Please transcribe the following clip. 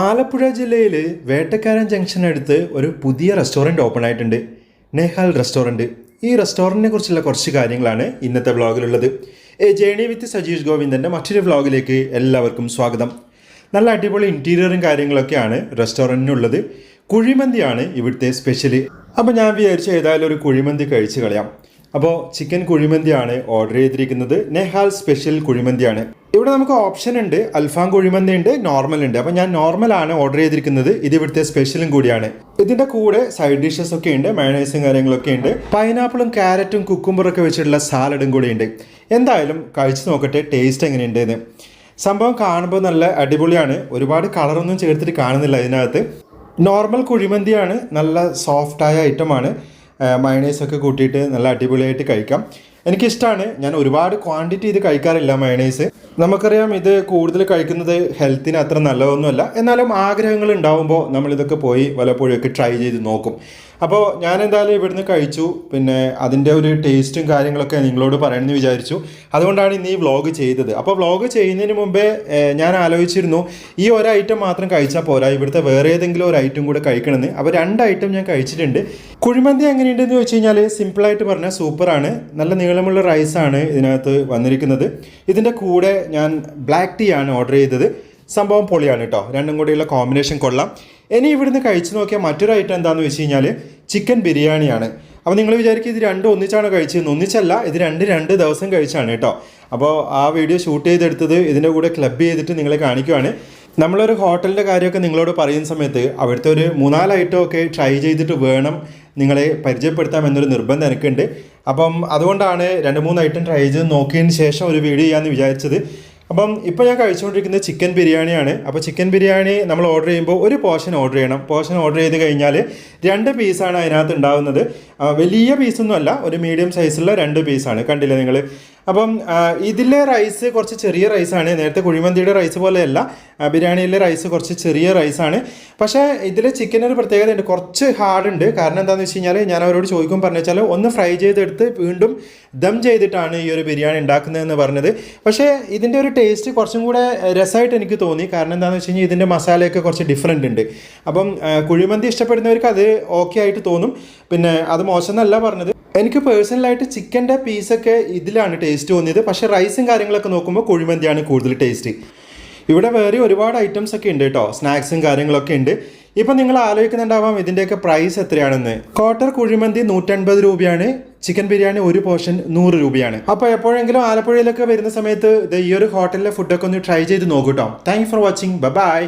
ആലപ്പുഴ ജില്ലയിൽ വേട്ടക്കാരൻ ജംഗ്ഷനടുത്ത് ഒരു പുതിയ റെസ്റ്റോറന്റ് ഓപ്പൺ ആയിട്ടുണ്ട്. നെഹാൽ റെസ്റ്റോറന്റ് ഈ റെസ്റ്റോറന്റിനെ കുറിച്ചുള്ള കുറച്ച് കാര്യങ്ങളാണ് ഇന്നത്തെ വ്ളോഗിലുള്ളത്. ജേണി വിത്ത് സജീഷ് ഗോവിന്ദന്റെ മറ്റൊരു വ്ളോഗിലേക്ക് എല്ലാവർക്കും സ്വാഗതം. നല്ല അടിപൊളി ഇന്റീരിയറും കാര്യങ്ങളൊക്കെയാണ് റെസ്റ്റോറന്റിനുള്ളത് കുഴിമന്തിയാണ് ഇവിടുത്തെ സ്പെഷ്യൽ അപ്പോൾ ഞാൻ വിചാരിച്ചു ഏതായാലും ഒരു കുഴിമന്തി കഴിച്ച് കളയാം. അപ്പോൾ ചിക്കൻ കുഴിമന്തിയാണ് ഓർഡർ ചെയ്തിരിക്കുന്നത്. നെഹാൽ സ്പെഷ്യൽ കുഴിമന്തിയാണ്. ഇവിടെ നമുക്ക് ഓപ്ഷൻ ഉണ്ട് അൽഫാം കുഴിമന്തി ഉണ്ട് നോർമൽ ഉണ്ട്. അപ്പോൾ ഞാൻ നോർമലാണ് ഓർഡർ ചെയ്തിരിക്കുന്നത്. ഇത് ഇവിടുത്തെ സ്പെഷ്യലും കൂടിയാണ്. ഇതിന്റെ കൂടെ സൈഡ് ഡിഷസ് ഒക്കെ ഉണ്ട് മയണൈസും കാര്യങ്ങളൊക്കെ ഉണ്ട്. പൈനാപ്പിളും ക്യാരറ്റും കുക്കുംബറൊക്കെ വെച്ചിട്ടുള്ള സാലഡും കൂടി ഉണ്ട്. എന്തായാലും കഴിച്ചു നോക്കട്ടെ ടേസ്റ്റ് എങ്ങനെയുണ്ടെന്ന്. സംഭവം കാണുമ്പോൾ നല്ല അടിപൊളിയാണ്. ഒരുപാട് കളറൊന്നും ചേർത്തിട്ട് കാണുന്നില്ല ഇതിനകത്ത്. നോർമൽ കുഴിമന്തിയാണ് നല്ല സോഫ്റ്റായ ഐറ്റമാണ് മയണൈസ് ഒക്കെ കൂട്ടിയിട്ട് നല്ല അടിപൊളിയായിട്ട് കഴിക്കാം. എനിക്കിഷ്ടമാണ് ഞാൻ ഒരുപാട് ക്വാണ്ടിറ്റി ഇത് കഴിക്കാറില്ല മയണൈസ് നമുക്കറിയാം ഇത് കൂടുതൽ കഴിക്കുന്നത് ഹെൽത്തിന് അത്ര നല്ലതൊന്നുമല്ല. എന്നാലും ആഗ്രഹങ്ങൾ ഉണ്ടാവുമ്പോൾ നമ്മളിതൊക്കെ പോയി വല്ലപ്പോഴും ഒക്കെ ട്രൈ ചെയ്ത് നോക്കും. അപ്പോൾ ഞാൻ എന്തായാലും ഇവിടുന്ന് കഴിച്ചു. പിന്നെ അതിന്റെ ഒരു ടേസ്റ്റും കാര്യങ്ങളൊക്കെ നിങ്ങളോട് പറയണമെന്ന് വിചാരിച്ചു. അതുകൊണ്ടാണ് ഇന്ന് ഈ വ്ളോഗ് ചെയ്തത്. അപ്പോൾ വ്ളോഗ് ചെയ്യുന്നതിന് മുമ്പേ ഞാൻ ആലോചിച്ചിരുന്നു ഈ ഒരു ഐറ്റം മാത്രം കഴിച്ചാൽ പോരാ. ഇവിടുത്തെ വേറെ ഏതെങ്കിലും ഒരു ഐറ്റം കൂടെ കഴിക്കണമെന്ന്. അപ്പോൾ രണ്ട് ഐറ്റം ഞാൻ കഴിച്ചിട്ടുണ്ട്. കുഴിമന്തി എങ്ങനെയുണ്ടെന്ന് വെച്ച് കഴിഞ്ഞാൽ സിമ്പിളായിട്ട് പറഞ്ഞാൽ സൂപ്പറാണ്. നല്ല നീളമുള്ള റൈസാണ് ഇതിനകത്ത് വന്നിരിക്കുന്നത്. ഇതിന്റെ കൂടെ ഞാൻ ബ്ലാക്ക് ടീ ആണ് ഓർഡർ ചെയ്തത്. സംഭവം പൊളിയാണ് കേട്ടോ രണ്ടും കൂടിയുള്ള കോമ്പിനേഷൻ കൊള്ളാം. ഇനി ഇവിടുന്ന് കഴിച്ചു നോക്കിയ മറ്റൊരു ഐറ്റം എന്താണെന്ന് വെച്ച് കഴിഞ്ഞാൽ ചിക്കൻ ബിരിയാണിയാണ്. അപ്പോൾ നിങ്ങൾ വിചാരിക്കും ഇത് രണ്ടും ഒന്നിച്ചാണ് കഴിച്ചത്? ഒന്നിച്ചല്ല ഇത് രണ്ട് രണ്ട് ദിവസം കഴിച്ചാണ് കേട്ടോ അപ്പോൾ ആ വീഡിയോ ഷൂട്ട് ചെയ്തെടുത്തത് ഇതിന്റെ കൂടെ ക്ലബ് ചെയ്തിട്ട് നിങ്ങളെ കാണിക്കുവാണ്. നമ്മളൊരു ഹോട്ടലിന്റെ കാര്യമൊക്കെ നിങ്ങളോട് പറയുന്ന സമയത്ത് അവിടുത്തെ ഒരു മൂന്നാൽ ഐറ്റം ഒക്കെ ട്രൈ ചെയ്തിട്ട് വേണം നിങ്ങളെ പരിചയപ്പെടുത്താം എന്നൊരു നിർബന്ധം എനിക്കുണ്ട്. അപ്പം അതുകൊണ്ടാണ് രണ്ട് മൂന്ന് ഐറ്റം ട്രൈ ചെയ്ത് നോക്കിയതിന് ശേഷം ഒരു വീഡിയോ ചെയ്യാമെന്ന് വിചാരിച്ചത്. അപ്പം ഇപ്പോൾ ഞാൻ കഴിച്ചുകൊണ്ടിരിക്കുന്നത് ചിക്കൻ ബിരിയാണിയാണ്. അപ്പോൾ ചിക്കൻ ബിരിയാണി നമ്മൾ ഓർഡർ ചെയ്യുമ്പോൾ ഒരു പോർഷൻ ഓർഡർ ചെയ്യണം. പോർഷൻ ഓർഡർ ചെയ്ത് കഴിഞ്ഞാൽ രണ്ട് പീസാണ് അതിനകത്ത് ഉണ്ടാകുന്നത് വലിയ പീസൊന്നും അല്ല ഒരു മീഡിയം സൈസുള്ള രണ്ട് പീസാണ് കണ്ടില്ലേ നിങ്ങൾ? അപ്പം ഇതിലെ റൈസ് കുറച്ച് ചെറിയ റൈസാണ്. നേരത്തെ കുഴിമന്തിയുടെ റൈസ് പോലെയല്ല. ബിരിയാണിയിലെ റൈസ് കുറച്ച് ചെറിയ റൈസാണ്. പക്ഷേ ഇതിലെ ചിക്കൻ ഒരു പ്രത്യേകത ഉണ്ട് കുറച്ച് ഹാർഡ് ഉണ്ട്. കാരണം എന്താണെന്ന് വെച്ച് കഴിഞ്ഞാൽ ഞാൻ അവരോട് ചോദിക്കും പറഞ്ഞു വെച്ചാൽ ഒന്ന് ഫ്രൈ ചെയ്തെടുത്ത് വീണ്ടും ദം ചെയ്തിട്ടാണ് ഈ ഒരു ബിരിയാണി ഉണ്ടാക്കുന്നതെന്ന് പറഞ്ഞത്. പക്ഷേ ഇതിന്റെ ഒരു ടേസ്റ്റ് കുറച്ചും കൂടെ രസമായിട്ട് എനിക്ക് തോന്നി. കാരണം എന്താണെന്ന് വെച്ച് കഴിഞ്ഞാൽ ഇതിന്റെ മസാലയൊക്കെ കുറച്ച് ഡിഫറെന്റ് ഉണ്ട്. അപ്പം കുഴിമന്തി ഇഷ്ടപ്പെടുന്നവർക്ക് അത് ഓക്കെ ആയിട്ട് തോന്നും. പിന്നെ അത് മോശം എന്നല്ല പറഞ്ഞത്. എനിക്ക് പേഴ്സണലായിട്ട് ചിക്കന്റെ പീസൊക്കെ ഇതിലാണ് ടേസ്റ്റ് തോന്നിയത്. പക്ഷേ റൈസും കാര്യങ്ങളൊക്കെ നോക്കുമ്പോൾ കുഴിമന്തിയാണ് കൂടുതൽ ടേസ്റ്റ് ഇവിടെ വേറെ ഒരുപാട് ഐറ്റംസ് ഒക്കെ ഉണ്ട് കേട്ടോ സ്നാക്സും കാര്യങ്ങളൊക്കെ ഉണ്ട്. ഇപ്പം നിങ്ങൾ ആലോചിക്കുന്നുണ്ടാവാം ഇതിന്റെയൊക്കെ പ്രൈസ് എത്രയാണെന്ന്. ക്വാർട്ടർ കുഴിമന്തി നൂറ്റൻപത് രൂപയാണ്. ചിക്കൻ ബിരിയാണി ഒരു പോർഷൻ നൂറ് രൂപയാണ്. അപ്പോൾ എപ്പോഴെങ്കിലും ആലപ്പുഴയിലൊക്കെ വരുന്ന സമയത്ത് ഈ ഒരു ഹോട്ടലിലെ ഫുഡൊക്കെ ഒന്ന് ട്രൈ ചെയ്ത് നോക്കൂ കേട്ടോ താങ്ക് ഫോർ വാച്ചിങ് ബൈ